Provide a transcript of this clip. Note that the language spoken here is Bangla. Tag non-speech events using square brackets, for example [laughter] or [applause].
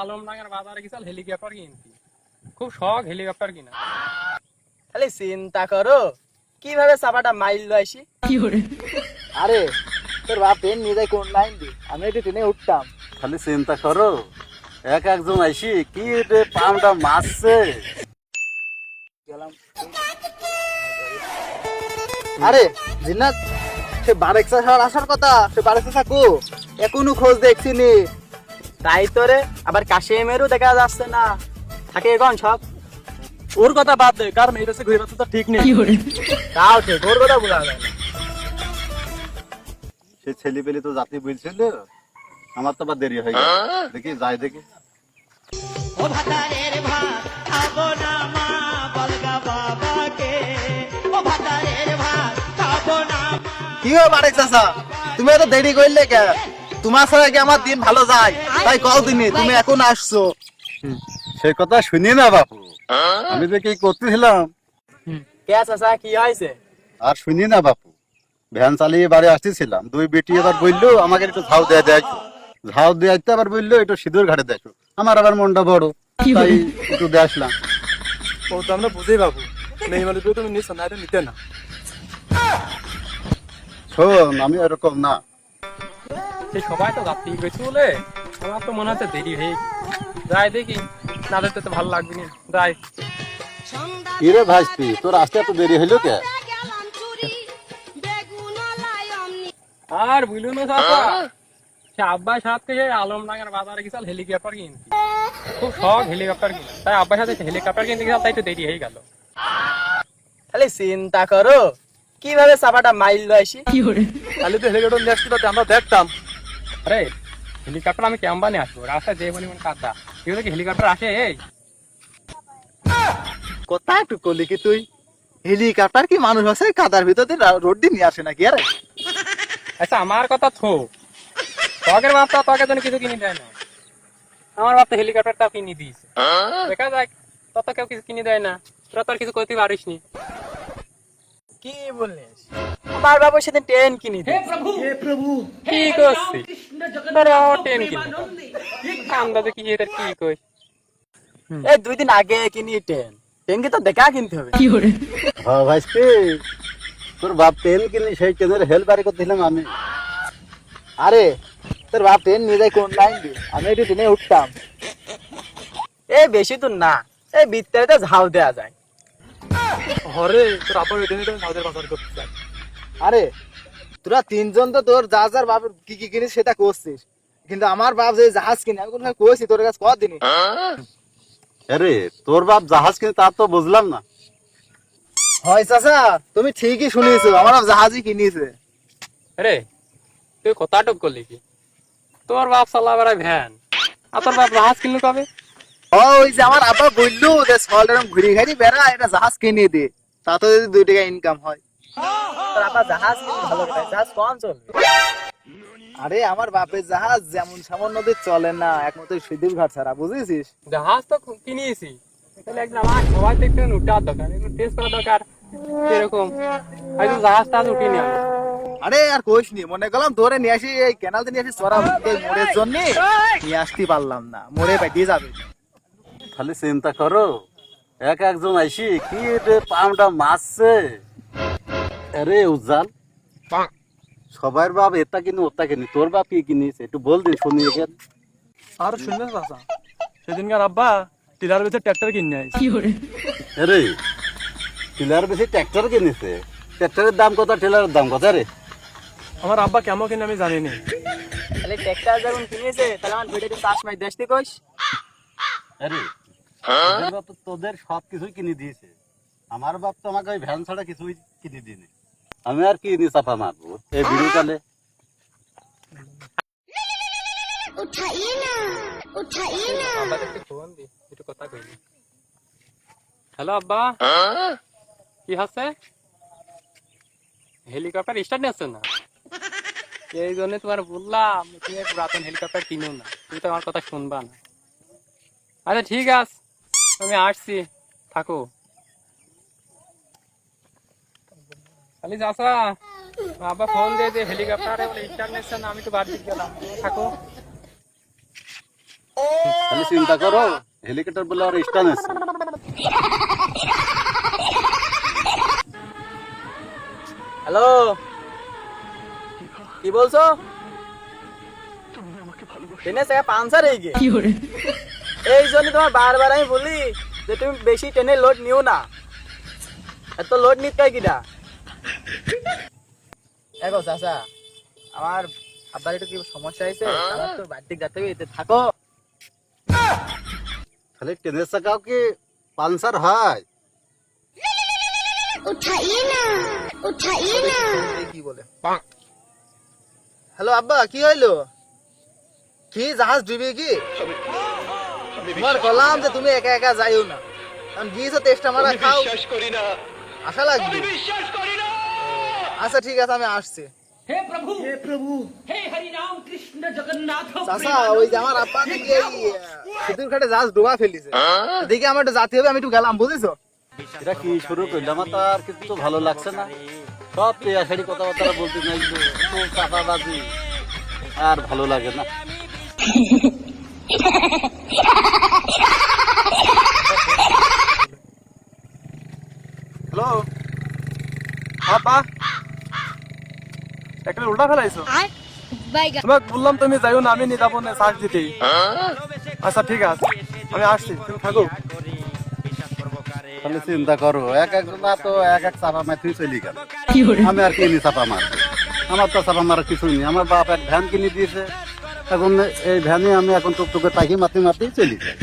আলমডাঙ্গার বাজারে গেছিল হেলিকপ্টার কিনতি খুব শখ হেলিকপ্টার কিনা। খালি চিন্তা করো কীভাবে চাপাটা মাইল আসি? আরে তোর বাপ ট্রেন নিয়ে যায় কোন লাইন দি আমি একটু ট্রেনে উঠতাম। খালি চিন্তা করো এক একজন আইসি কি রে পামটা মারছে? গেলাম আরে জিন্নাত সে বারেকসা শহর আসার কথা সে বারেকসা থাকু এখনও খোঁজ দেখছি নি। তাই তো রে আবার কাশিমেরও দেখা যাচ্ছে না। থাকে এখন সব? ওর কথা বাদ দে কারণ এই দেশে ঘুরে বেড়াতে তো ঠিক নেই। তাও ঠিক ওর কথা বলা যায় সে ছেলে পেলে তো জাতি বলছিল আমার তো আবার দেরি হয়ে গেল। দেখি যাই দেখি। ও ভাতারের ভাত খাব না মা বলগা বাবাকে। ও ভাতারের ভাত খাব না কি হো বারেক চাচা? তুমি এত দেরি করলে কে তোমার ছাড়া কি আমার দিন ভালো যায়? তাই কল দিনি তুমি এখন আসছো। সে কথা শুনি না বাপু। আমি যে কি করতেছিলাম? কে চাচা কি হয়েছে? আর শুনি না বাপু। ভ্যান চালিয়ে বাড়ি আসতেছিলাম। দুই বেটি এবার বলল আমাকে একটু ঝাউ দেয়া দেখো ঝাউ দিয়ে আসতে আবার বলল একটু সিঁদুর ঘাটে দেখো আমার আবার মনটা বড়। তাই একটু দিয়ে আসলাম। ও তো আমরা বুঝেই পাবো মেয়ে মানুষ তুমি নিচ্ছ না এটা নিতে না। শোন আমি এরকম না। সে সবাই তো যাত্রী গেছে বলে? আমার তো মনে হচ্ছে দেরি হয়ে। যাই দেখি না দেখতে তো ভালো লাগবে না। যাই। কিরে ভাইস্তি তোর আসতে এত দেরি হইল কে? আর বুঝলো না চাচা সে আব্বার সাথে সেই আলমডাঙ্গার বাজারে গেছিল হেলিকপ্টার কিনতি। খুব শখ হেলিকপ্টার কিনা তাই আব্বার সাথে হেলিকপ্টার কিনতে গেছিল তাই তো দেরি হয়ে গেল। খালি চিন্তা করো কীভাবে চাপাটা মাইল আসি তাহলে তো হেলিকপ্টার নিয়ে আসছিল আমরা দেখতাম। আরে হেলিকপ্টার আমি কেমন বানিয়ে আসব? রাস্তায় যে পরিমাণ কাদা এগুলো কি হেলিকপ্টার আসে? এই। কথা একটু করলি কি তুই? হেলিকপ্টার কি মানুষ আছে কাদার ভিতর দিয়ে রোড দিয়ে নিয়ে আসে নাকি? আরে। আচ্ছা আমার কথা থো। তকের বাপ তো তকের জন্য কিছু কিনে দেয় না। আমার বাপ তো হেলিকপ্টারটাও কিনে দিয়েছে। দেখা যাক তত কেউ কিছু কিনে দেয় না। তোরা তো আর কিছু করতে পারিস নি। কি বললিস আমার বাবু সেদিন ট্রেন কিনে দিয়ে কি করছিস তোরা ট্রেন কিনে আন্দাজে কি এদের কি কই? এই দুই দিন আগে কিনি ট্রেন ট্রেন কি তো দেখা কিনতে হবে। হ্যাঁ ভাইস্তি তোর বাপ ট্রেন কিনে সেই ট্রেনের করতেছিলাম আমি। আরে তোর বাপ ট্রেন নিয়ে যায় কোন লাইন দিয়ে? আমি একটু ট্রেনে উঠতাম। এই বেশি দূর না। এই বিত্তারিতে ঝাউ দেয়া যায়। হরে তোর আবার ওই ট্রেনে সাউদের বাজার করতে চাই আরে তোরা তিনজন তো তোর যা যার বাপ কি কি কিনিস সেটা করছিস কিন্তু আমার বাপ যে জাহাজ কিনে আমি কোনো কইছি তোর কাছে কত দিনই আরে তোর বাপ জাহাজ কিনে তার তো বুঝলাম না। হয় চাচা তুমি ঠিকই শুনিছো আমার বাপ জাহাজই কিনেছে। রে তুই কথা টুক করলি কি? তোর বাপ চালা বেড়ায় ভ্যান আর তোর বাপ জাহাজ কিনলো কবে? ওই যে আমার আব্বা বলল যে সকাল এরকম ঘুরি ঘাড়ি বেড়া এটা জাহাজ কিনে দে। তাতে যদি দুই টাকা ইনকাম হয়। জাহাজ ভালো জাহাজ কম চলবে। আরে আমার বাপের জাহাজ যেমন চলে না একমাত্র ঘাট ছাড়া বুঝেছিস? জাহাজ তো কিনিয়েছি তাহলে একদিন আমার সবাই দেখতে উঠার দরকার একটু টেস্ট করা দরকার এরকম। হয়তো জাহাজ টাহাজ উঠিনি আমি আরে আর কইস নি মনে করলাম ধরে নিয়ে আসি এই ক্যানাল নিয়ে আসি চড়া মোড়ের জন্য। নিয়ে আসতে পারলাম না মোড়ে পেটিয়ে যাবে। খালি চিন্তা করো। এক একজন আইসি কি রে পামটা মারছে? আরে উজ্জাল সবার বাপ এটা কিনি ওটা কিনি তোর বাপ কি কিনিস? একটু বল দিন শুনি এখান আর শুনলেন চাচা সেদিনকার আব্বা টিলার বেঁচে ট্র্যাক্টর কিনে আইছে। আরে টিলার বেশি ট্র্যাক্টর কিনেছে? ট্র্যাক্টরের দাম কত টিলারের দাম কত রে? আমার আব্বা কেমন কিনে আমি জানি না তাহলে ট্র্যাক্টর যখন কিনেছে তাহলে আমার ভিডিওতে চাষ মাই থেকে কইস। আরে তোদের বাপ তোদের সব কিছুই কিনে দিয়েছে। আমার বাপ তো আমাকে ওই ভ্যান ছাড়া কিছুই কিনে দিনে আমি আর কি নি চাপা মারবো? এই ভিডিও কালে উঠাইয়ে না উঠাইয়ে না। আব্বাকে ফোন দি একটু কথা কইনি হ্যালো আব্বা। কি হচ্ছে? হেলিকপ্টার স্টার্ট নিচ্ছে না? এই জন্য তোমার বললাম তুমি একটু রাতন হেলিকপ্টার কিনো না। তুমি তো আমার কথা শুনবা না। আচ্ছা ঠিক আছে। আমি আসছি থাকো। খালি চাষা আব্বা ফোন দিয়ে যে হেলিকপ্টারে বলে না আমি তো বাড়ি গেলাম। থাকো। তাহলে চিন্তা করো হেলিকপ্টার বলে আর আছে হ্যালো কি বলছো? ট্রেনে চাকা পাঞ্চার হয়ে গিয়ে। এই জন্য তোমার বারবার আমি বলি যে তুমি বেশি ট্রেনে লোড নিও না। এত লোড নিতে হয় কিনা দেখো চাচা আমার আব্বার একটু কি সমস্যা হয়েছে? আমার তো বাড়িতে যেতে হবে এতে থাকো। তাহলে ট্রেনের চাকাও কি পালসার হয়? কি বলে? হ্যালো আব্বা কি হইল? কি জাহাজ ডুবে কি? তোমার বললাম যে তুমি একা একা যাইও না। কারণ গিয়েছো মারা খাও। করি না আশা লাগবে। আচ্ছা ঠিক আছে আমি আসছি। হে প্রভু। হে প্রভু। হে হরি কৃষ্ণ জগন্নাথ। চাচা ওই যে আমার আপা সিঁদুর ডোবা ফেলিছে। দেখি আমার একটু জাতি হবে আমি একটু গেলাম বুঝেছ? এটা কি শুরু করলাম আর কিছু তো ভালো লাগছে না। সব পেয়াশাড়ি কথাবার্তা বলতে নাই। চাপাবাজি আর ভালো লাগে না। [laughs] আপা একটা উল্টা ফেলাইছো? বাইগা তোমাকে বললাম তুমি যাইও না আমি নিতাবো না চার্জ দিতেই আচ্ছা ঠিক আছে। আমি আসছি তুমি থাকো। তাহলে চিন্তা করো এক একজন তো এক এক চাপা মাথি চলে গেল। আমি আর কিনি চাপা মার আমার তো চাপা মারার কিছু নেই। আমার বাপ এক ভ্যান কিনে দিয়েছে। এখন এই ভ্যানে আমি এখন টুকটুকে তাকি মাতি মাতি চলি যাই